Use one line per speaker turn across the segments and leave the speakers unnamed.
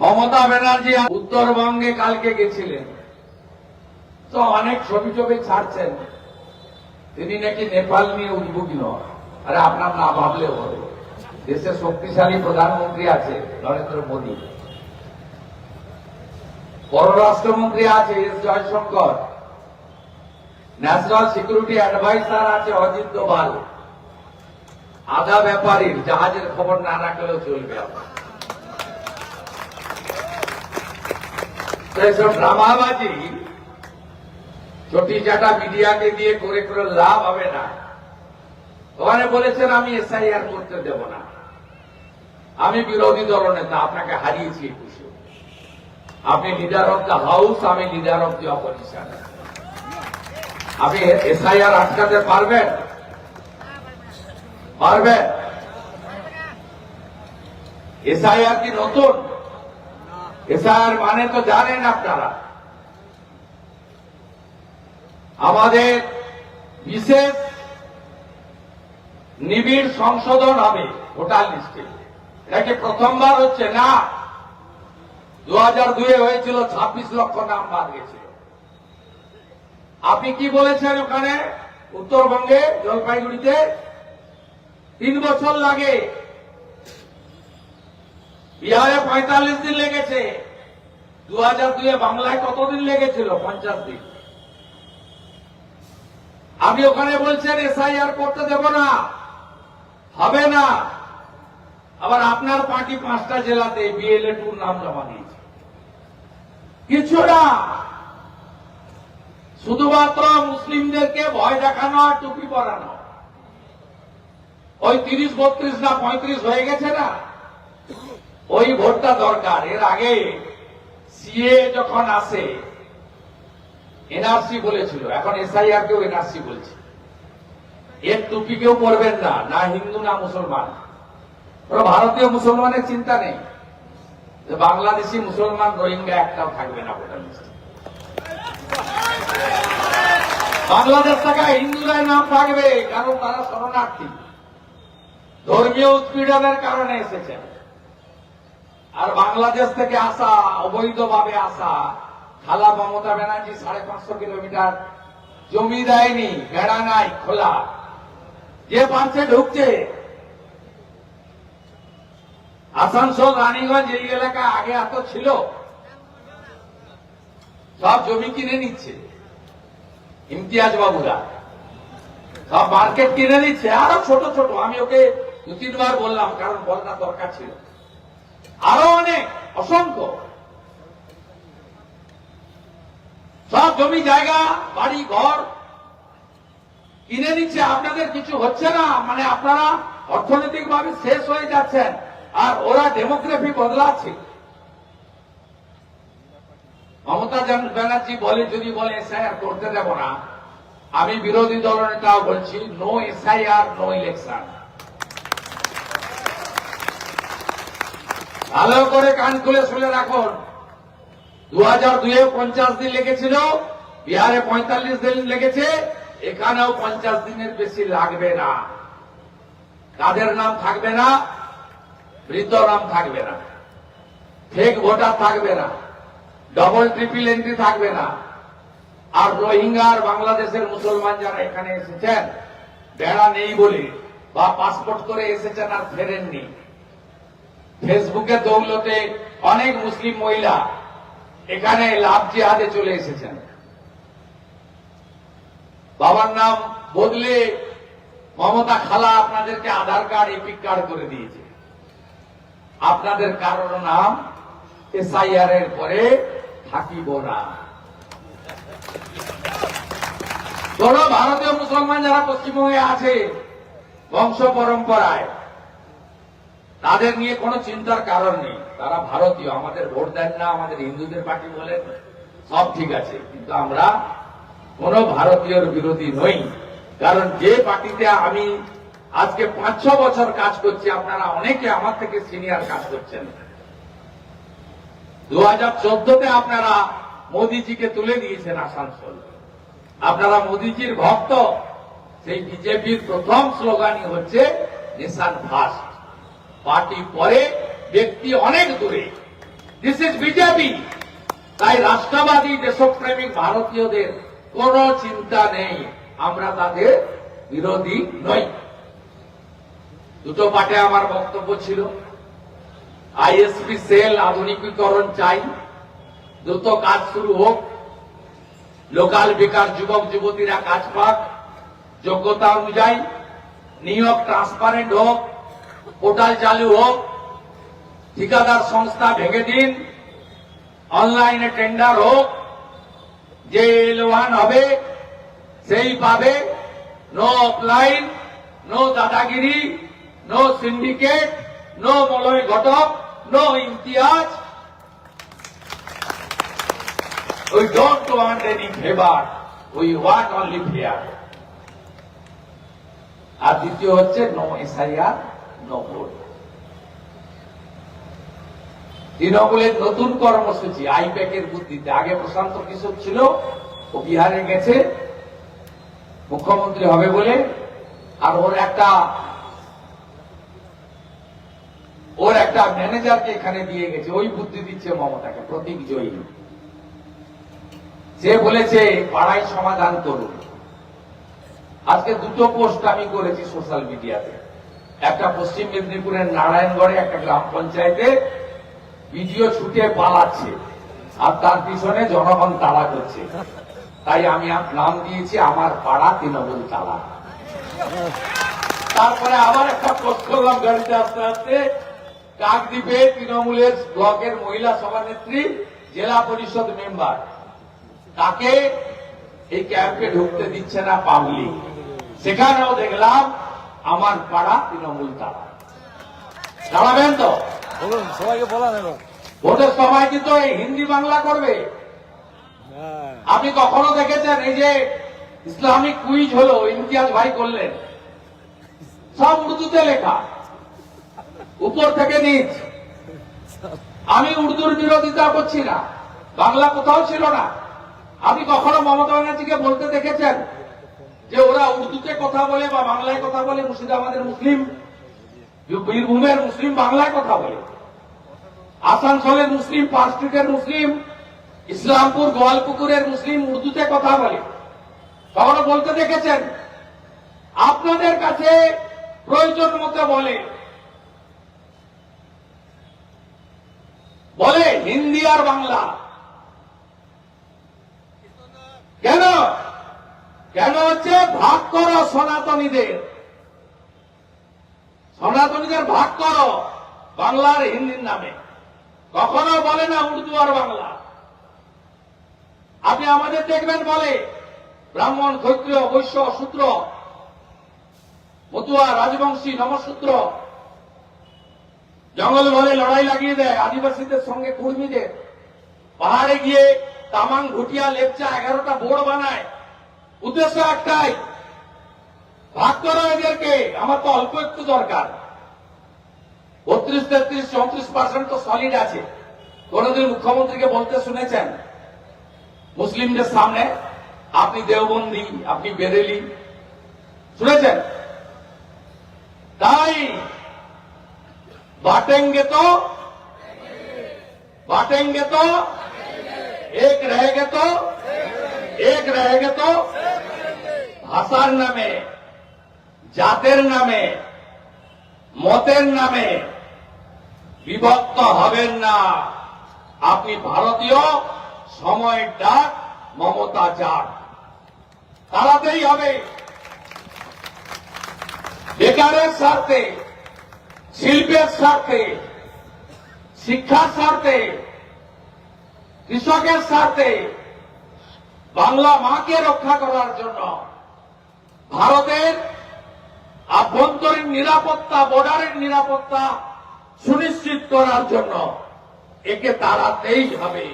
মমতা ব্যানার্জি উত্তরবঙ্গে কালকে গেছিলেন। তো অনেক ছবি ছবি ছাড়ছেন। তিনি নাকি নেপাল নিয়ে উদ্যোগী নন আরে আপনার না ভাবলেও হবে। দেশে শক্তিশালী প্রধানমন্ত্রী আছে নরেন্দ্র মোদী। পররাষ্ট্রমন্ত্রী আছে S Jaishankar. National security adviser আছে অজিত দোভাল। আধা ব্যাপারীর জাহাজের খবর না রাখলেও চলবে। আপনার তো এসব ড্রামাবাজি চটি চাটা মিডিয়াকে দিয়ে করে করে লাভ হবে না। ওখানে বলেছেন, আমি এসআইআর করতে দেব না। আমি বিরোধী দল নেতা, আপনাকে হারিয়েছি একুশে। আপনি লিডার অফ দ্য হাউস আমি লিডার অফ দি অপোজিশন আপনি এসআইআর আটকাতে পারবেন? পারবেন? এসআইআর কি নতুন? এসআইআর মানে তো জানেন আপনারা। আমাদের বিশেষ নিবিড় সংশোধন হবে ভোটার লিস্টে। এটা কি প্রথমবার হচ্ছে না। দু হাজার দুয়ে হয়েছিল, ছাব্বিশ লক্ষ নাম বাদ গেছিল আপনি কি বলেছেন ওখানে? উত্তরবঙ্গে, জলপাইগুড়িতে? তিন বছর লাগে বিহারে পঁয়তাল্লিশ দিন লেগেছে। দু হাজার দুয়ে বাংলায় কতদিন লেগেছিল? পঞ্চাশ দিন। আপনি ওখানে বলছেন এসআইআর করতে দেব না। হবে না। আবার আপনার পার্টি পাঁচটা জেলাতে বিএলএ টুর নাম জমা দিয়েছে। কিছু না। শুধুমাত্র মুসলিমদেরকে ভয় দেখানো আর টুপি পরানো। ওই তিরিশ, বত্রিশ না পঁয়ত্রিশ হয়ে গেছে না? ওই ভোটটা দরকার। এর আগে সিএ যখন আসে এনআরসি বলেছিল, এখন এসআইআর কেও এনআরসি বলছে। এর টুপি কেউ পরবেন না না হিন্দু, না মুসলমান। ওরা ভারতীয় মুসলমানের চিন্তা নেই। যে বাংলাদেশি মুসলমান রোহিঙ্গা একটাও থাকবে না ভোটার বাংলাদেশ থেকে হিন্দুদের নাম থাকবে, কারণ তারা শরণার্থী। ধর্মীয় উৎপীড়নের কারণে এসেছেন। আর বাংলাদেশ থেকে আসা, অবৈধভাবে আসা খালা মমতা ব্যানার্জি সাড়ে পাঁচশো কিলোমিটার জমি দেয়নি বেড়া নাই, খোলা। যে পারছে ঢুকছে, আসানসোল, রানীগঞ্জ, এই এলাকা আগে এত ছিল। সব জমি কিনে নিচ্ছে, ইমতিয়াজ বাবুরা। সব মার্কেট কিনে নিচ্ছে, আরও ছোট ছোট, আমি ওকে দু তিনবার বললাম, কারণ বলার দরকার ছিল। আরও অনেক, অসংখ্য। সব জমি, জায়গা, বাড়ি, ঘর কিনে নিচ্ছে, আপনাদের কিছু হচ্ছে না মানে আপনারা অর্থনৈতিক ভাবে শেষ হয়ে যাচ্ছেন, আর ওরা ডেমোগ্রাফি বদলাচ্ছে। মমতা ব্যানার্জি বলে, যদি বলে এসআইআর করতে দেব না, আমি বিরোধী দলনেতাও বলছি নো এসআইআর নো ইলেকশন ভালো করে কান খুলে শুনে রাখুন। দু হাজার দুয়ে পঞ্চাশ দিন লেগেছিল, বিহারে পঁয়তাল্লিশ দিন লেগেছে, এখানেও পঞ্চাশ দিনের বেশি লাগবে না। কাদের নাম থাকবে না? বৃদ্ধ নাম থাকবে না। ফেক ভোটার থাকবে না। ডবল ট্রিপল এন্ট্রি থাকবে না। আর রোহিঙ্গা আর বাংলাদেশের মুসলমান যারা এখানে এসেছেন, বেড়া নেই বলে বা পাসপোর্ট করে এসেছেন আর ফেরেননি। ফেসবুকে দৌলতে অনেক মুসলিম মহিলা এখানে লাভ জিহাদে চলে এসেছেন। বাবার নাম বদলে মমতা খালা আপনাদেরকে আধার কার্ড, এপিক কার্ড করে দিয়েছে। আপনাদের কারোর নাম এসআইআর এর পরে থাকিব না। কোন ভারতীয় মুসলমান যারা পশ্চিমবঙ্গে আছে, বংশ পরম্পরায় তাদের নিয়ে কোনো চিন্তার কারণ নেই। তারা ভারতীয়, আমাদের ভোট দেন না, আমাদের হিন্দুদের পার্টি বলেন সব ঠিক আছে। কিন্তু আমরা কোন ভারতীয়র বিরোধী নই। কারণ যে পার্টিতে আমি আজকে পাঁচ, ছ বছর কাজ করছি, আপনারা অনেকে আমার থেকে সিনিয়র কাজ করছেন। দু হাজার চোদ্দতে আপনারা মোদিজিকে তুলে দিয়েছেন আসানসোল। আপনারা মোদিজির ভক্ত। সেই বিজেপির প্রথম স্লোগানই হচ্ছে নিশান ফার্স্ট পার্টি পরে ব্যক্তি অনেক দূরে। দিস ইজ বিজেপি তাই রাষ্ট্রবাদী দেশপ্রেমিক ভারতীয়দের কোন চিন্তা নেই। আমরা তাদের বিরোধী নই। দুটো পাটে আমার বক্তব্য ছিল। আইএসপি সেল আধুনিকীকরণ চাই। দ্রুত কাজ শুরু হোক। লোকাল বেকার যুবক যুবতীরা কাজ পাক। যোগ্যতা অনুযায়ী নিয়োগ ট্রান্সপারেন্ট হোক। পোর্টাল চালু হোক, ঠিকাদার সংস্থা ভেঙে দিন, অনলাইনে টেন্ডার হোক, যে এলওয়ান হবে, সেই পাবে no offline no dadagiri no syndicate no Malay Ghatak no Imtiaz We don't want any favor. We want only fair. আর দ্বিতীয় হচ্ছে নো এসআইআর নো ভোট তৃণমূলের নতুন কর্মসূচি আইপ্যাকের বুদ্ধিতে। আগে প্রশান্ত কিশোর ছিল, ও বিহারে গেছে, মুখ্যমন্ত্রী হবে বলে, আর ওর একটা ওর একটা ম্যানেজারকে এখানে দিয়ে গেছে। ওই বুদ্ধি দিচ্ছে মমতাকে, প্রতীক জয়ী। সে বলেছে পাড়ায় সমাধান করুন। আজকে দুটো পোস্ট আমি করেছি সোশ্যাল মিডিয়াতে একটা পশ্চিম মেদিনীপুরের নারায়ণগড়ে একটা গ্রাম পঞ্চায়েতে ভিডিও ছুটে পালাচ্ছে আর তার পিছনে জনগণ তাড়া করছে। তাই আমি আম- নাম দিয়েছি আমার পাড়া তৃণমূল তালা। তারপরে আবার একটা পোস্ট করলাম গাড়িতে আস্তে আস্তে। কাকদ্বীপে তৃণমূলের ব্লকের মহিলা সভানেত্রী, জেলা পরিষদ মেম্বার। তাকে এই ক্যাম্পে ঢুকতে দিচ্ছে না পাবলিক। সেখানেও দেখলাম আমার পাড়া তৃণমূল তারা। দাঁড়াবেন তো?
বলুন সবাইকে
ভোটের সময় কিন্তু এই হিন্দি বাংলা করবে।
হ্যাঁ।
আপনি কখনো দেখেছেন এই যে ইসলামিক কুইজ হলো ইমতিয়াজ ভাই করলেন? সব উর্দুতে লেখা। উপর থেকে নিচ। আমি উর্দুর বিরোধিতা করছি না। বাংলা কোথাও ছিল না। আপনি কখনো মমতা ব্যানার্জিকে বলতে দেখেছেন? যে ওরা উর্দুতে কথা বলে বা বাংলায় কথা বলে, মুর্শিদাবাদের মুসলিম, বীরভূমের মুসলিম, বাংলায় কথা বলে। আসানসোলের মুসলিম, পার্ক স্ট্রিটের মুসলিম, ইসলামপুর, গোয়ালপুকুরের মুসলিম উর্দুতে কথা বলে। কখনো বলতে দেখেছেন, আপনাদের কাছে প্রয়োজন মতো বলে। বলে হিন্দি আর বাংলা। কেন? কেন হচ্ছে ভাগ করো সনাতনীদের? সনাতনীদের ভাগ করো বাংলার হিন্দির নামে। কখনো বলে না উর্দু আর বাংলা। আপনি আমাদের দেখবেন বলে, ব্রাহ্মণ, ক্ষত্রিয়, বৈশ্য শূদ্র মতুয়া, রাজবংশী নমশূদ্র জঙ্গল ভরে লড়াই লাগিয়ে দেয় আদিবাসীদের সঙ্গে কুর্মীদের। পাহাড়ে গিয়ে তামাং, ঘুটিয়া, লেপচা এগারোটা বোর্ড বানায়। উদ্দেশ্য একটাই ভাগ করো এদেরকে আমার তো অল্প একটু দরকার বত্রিশ তেত্রিশ চৌত্রিশ পার্সেন্ট তো সলিড আছে কোনদিন মুখ্যমন্ত্রীকে বলতে শুনেছেন মুসলিমদের সামনে আপনি দেওবন্দি আপনি বেরেলি শুনেছেন তাই बांटेंगे तो बांटेंगे तो एक रहेंगे तो एक रहेंगे तो ভাষার নামে, জাতের নামে, মতের নামে বিভক্ত হবেন না। আপনি ভারতীয় সময় ডাক, মমতা যাক তাড়াতেই হবে। বেকারের স্বার্থে, শিল্পের স্বার্থে, শিক্ষার স্বার্থে, কৃষকের স্বার্থে বাংলা মাকে রক্ষা করার জন্য ভারতের আভ্যন্তরীণ নিরাপত্তা, বর্ডারের নিরাপত্তা সুনিশ্চিত করার জন্য একে তাড়াতেই হবে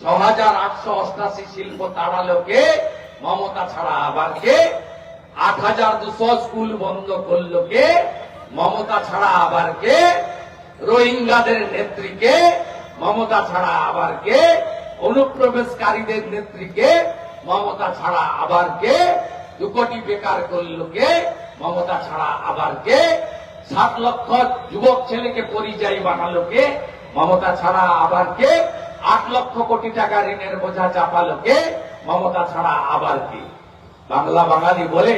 ছ হাজার আটশো অষ্টাশি শিল্প তাড়ালো কে মমতা ছাড়া আবার কে? আট হাজার দুশো স্কুল বন্ধ করল কে মমতা ছাড়া আবার কে? রোহিঙ্গাদের নেত্রীকে? মমতা ছাড়া আবার কে? অনুপ্রবেশকারীদের নেত্রীকে? মমতা ছাড়া আবার কে? দু কোটি বেকার করল কে মমতা ছাড়া আবার কে? সাত লক্ষ যুবক ছেলেকে পরিযায়ী বানালো কে মমতা ছাড়া আবার কে? আট লক্ষ কোটি টাকা ঋণের বোঝা চাপালো কে মমতা ছাড়া আবার কি? বাংলা বাঙালি বলে,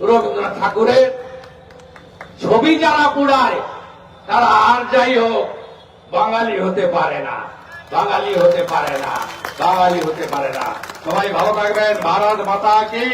রবীন্দ্রনাথ ঠাকুরের ছবি যারা পুড়ায়, তারা আর যাই হোক, বাঙালি হতে পারে না, বাঙালি হতে পারে না, বাঙালি হতে পারে না। সবাই ভালো থাকবেন। ভারত মাতা কি?